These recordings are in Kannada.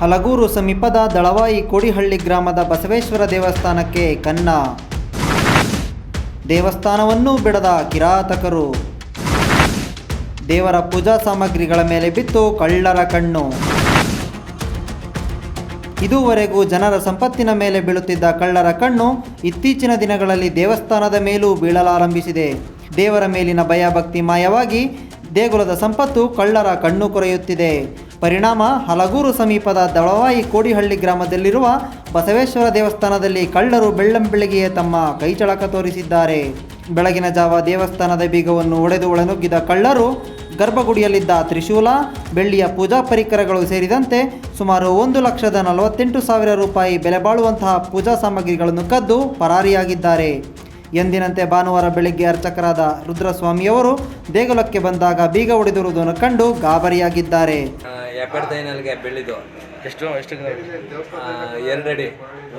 ಹಲಗೂರು ಸಮೀಪದ ದಳವಾಯಿ ಕೋಡಿಹಳ್ಳಿ ಗ್ರಾಮದ ಬಸವೇಶ್ವರ ದೇವಸ್ಥಾನಕ್ಕೆ ಕನ್ನ. ದೇವಸ್ಥಾನವನ್ನು ಬಿಡದ ಕಿರಾತಕರು. ದೇವರ ಪೂಜಾ ಸಾಮಗ್ರಿಗಳ ಮೇಲೆ ಬಿತ್ತು ಕಳ್ಳರ ಕಣ್ಣು. ಇದುವರೆಗೂ ಜನರ ಸಂಪತ್ತಿನ ಮೇಲೆ ಬೀಳುತ್ತಿದ್ದ ಕಳ್ಳರ ಕಣ್ಣು ಇತ್ತೀಚಿನ ದಿನಗಳಲ್ಲಿ ದೇವಸ್ಥಾನದ ಮೇಲೂ ಬೀಳಲಾರಂಭಿಸಿದೆ. ದೇವರ ಮೇಲಿನ ಭಯಭಕ್ತಿ ಮಾಯವಾಗಿ ದೇಗುಲದ ಸಂಪತ್ತು ಕಳ್ಳರ ಕಣ್ಣು ಕೊರೆಯುತ್ತಿದೆ. ಪರಿಣಾಮ ಹಲಗೂರು ಸಮೀಪದ ದಳವಾಯಿ ಕೋಡಿಹಳ್ಳಿ ಗ್ರಾಮದಲ್ಲಿರುವ ಬಸವೇಶ್ವರ ದೇವಸ್ಥಾನದಲ್ಲಿ ಕಳ್ಳರು ಬೆಳ್ಳಂಬೆಳಗ್ಗೆಯೇ ತಮ್ಮ ಕೈಚಳಕ ತೋರಿಸಿದ್ದಾರೆ. ಬೆಳಗಿನ ಜಾವ ದೇವಸ್ಥಾನದ ಬೀಗವನ್ನು ಒಡೆದು ಒಳನುಗ್ಗಿದ ಕಳ್ಳರು ಗರ್ಭಗುಡಿಯಲ್ಲಿದ್ದ ತ್ರಿಶೂಲ, ಬೆಳ್ಳಿಯ ಪೂಜಾ ಪರಿಕರಗಳು ಸೇರಿದಂತೆ ಸುಮಾರು ಒಂದು ಲಕ್ಷದ ನಲವತ್ತೆಂಟು ಸಾವಿರ ರೂಪಾಯಿ ಬೆಲೆ ಬಾಳುವಂತಹ ಪೂಜಾ ಸಾಮಗ್ರಿಗಳನ್ನು ಕದ್ದು ಪರಾರಿಯಾಗಿದ್ದಾರೆ. ಎಂದಿನಂತೆ ಭಾನುವಾರ ಬೆಳಗ್ಗೆ ಅರ್ಚಕರಾದ ರುದ್ರಸ್ವಾಮಿಯವರು ದೇಗುಲಕ್ಕೆ ಬಂದಾಗ ಬೀಗ ಒಡೆದಿರುವುದನ್ನು ಕಂಡು ಗಾಬರಿಯಾಗಿದ್ದಾರೆ. ಎಪ್ಪತ್ತೈನಲ್ಗೆ ಬೆಳ್ಳಿದ್ದು. ಎಷ್ಟು ಎಷ್ಟು ಗ್ರಾಮ್? ಎರಡು ಅಡಿ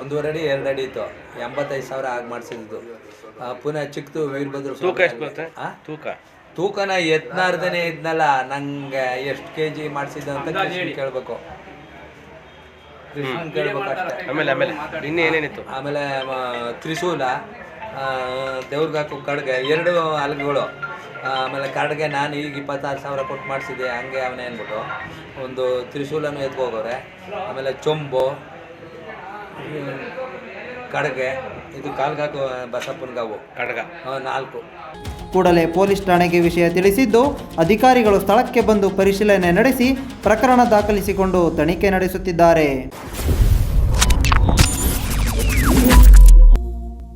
ಒಂದೂವರೆ ಅಡಿ ಎರಡು ಅಡಿ ಇತ್ತು. ಎಂಬತ್ತೈದು ಸಾವಿರ ಆಗಿ ಮಾಡಿಸಿದ್ದು. ಪುನಃ ಚಿಕ್ಕದು ವೀರಭದ್ರ ತೂಕ ಎಷ್ಟು ಬರುತ್ತೆ? ತೂಕ? ತೂಕನ ಎತ್ನಾರ್ದನೆ ಇದ್ನಲ್ಲ ನಂಗೆ ಎಷ್ಟು ಕೆ ಜಿ ಮಾಡಿಸಿದ್ದು ಅಂತ ಕೇಳಬೇಕು. ಆಮೇಲೆ ಆಮೇಲೆ ಇನ್ನೇ ಏನೇನಿತ್ತು? ಆಮೇಲೆ ತ್ರಿಶೂಲ ಆ, ದೇವ್ರಿಗೆ ಹಾಕೋ ಕಡ್ಗೆ ಎರಡು ಹಲ್ಗೆಗಳು ಆ, ಆಮೇಲೆ ಕಡ್ಗೆ ನಾನು ಈಗ ಇಪ್ಪತ್ತಾರು ಸಾವಿರ ಕೊಟ್ಟು ಮಾಡಿಸಿದೆ ಹಂಗೆ ಅವನೇ ಅಂದ್ಬಿಟ್ಟು. ಒಂದು ತ್ರಿಶೂಲನೂ ಎತ್ಕೋಗೋರೆ ಆಮೇಲೆ ಚೊಂಬು ಕಡಗೆ ಕಡ್ಗೆ ಇದು ಕಾಲ್ಗಾಕು ಬಸಪ್ಪನ್ಗಾವು ಕಡಗ. ನಾಲ್ಕು. ಕೂಡಲೇ ಪೊಲೀಸ್ ಠಾಣೆಗೆ ವಿಷಯ ತಿಳಿಸಿದ್ದು ಅಧಿಕಾರಿಗಳು ಸ್ಥಳಕ್ಕೆ ಬಂದು ಪರಿಶೀಲನೆ ನಡೆಸಿ ಪ್ರಕರಣ ದಾಖಲಿಸಿಕೊಂಡು ತನಿಖೆ ನಡೆಸುತ್ತಿದ್ದಾರೆ.